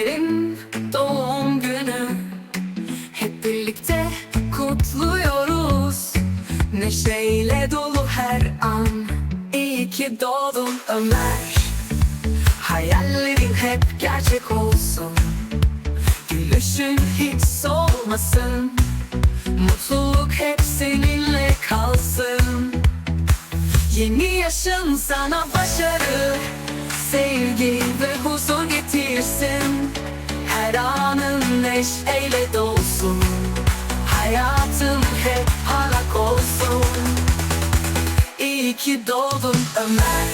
Ömer'in doğum günü Hep birlikte kutluyoruz. Neşeyle dolu her an. İyi ki doğdun Ömer. Hayallerin hep gerçek olsun. Gülüşün hiç solmasın. Mutluluk hep seninle kalsın. Yeni yaşın sana başarı Sevgi ve huzur getirsin. Her anın neşeyle dolsun. Hayatın hep parlak olsun. İyi ki doğdun Ömer.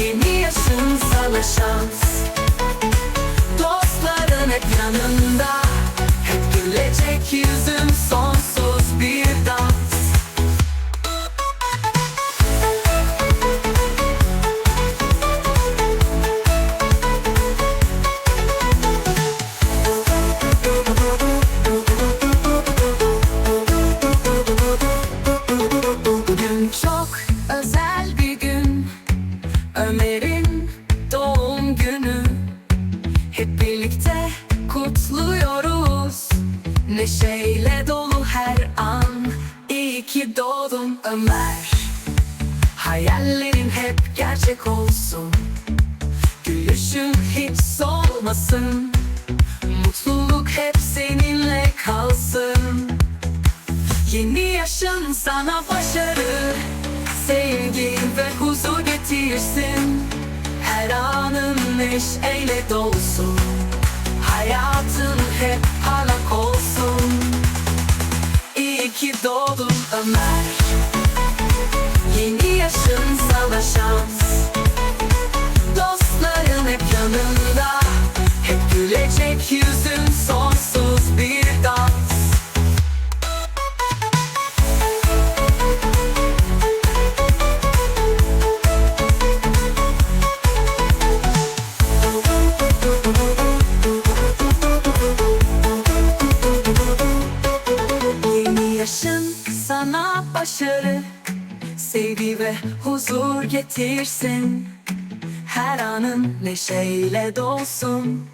Yeni yaşın sana şans. Dostların hep yanında Neşeyle dolu her an. İyi ki doğdun Ömer. Hayallerin hep gerçek olsun. Gülüşün hiç solmasın. Mutluluk hep seninle kalsın. Yeni yaşın sana başarı. Sevgi ve huzur getirsin. Her anın neşeyle dolsun. Hayatın hep parlak olsun Ömer. Yeni yaşın sana şans Dostların hep yanında. Hep gülecek yüzün sonsuz başarı. Sevgi ve huzur getirsin. Her anın neşeyle dolsun.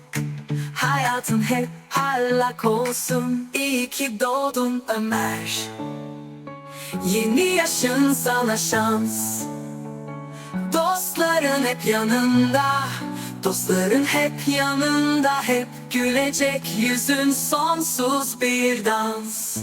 Hayatın hep parlak olsun. İyi ki doğdun Ömer. Yeni yaşın sana şans. Dostların hep yanında. Dostların hep yanında. Hep gülecek yüzün sonsuz bir dans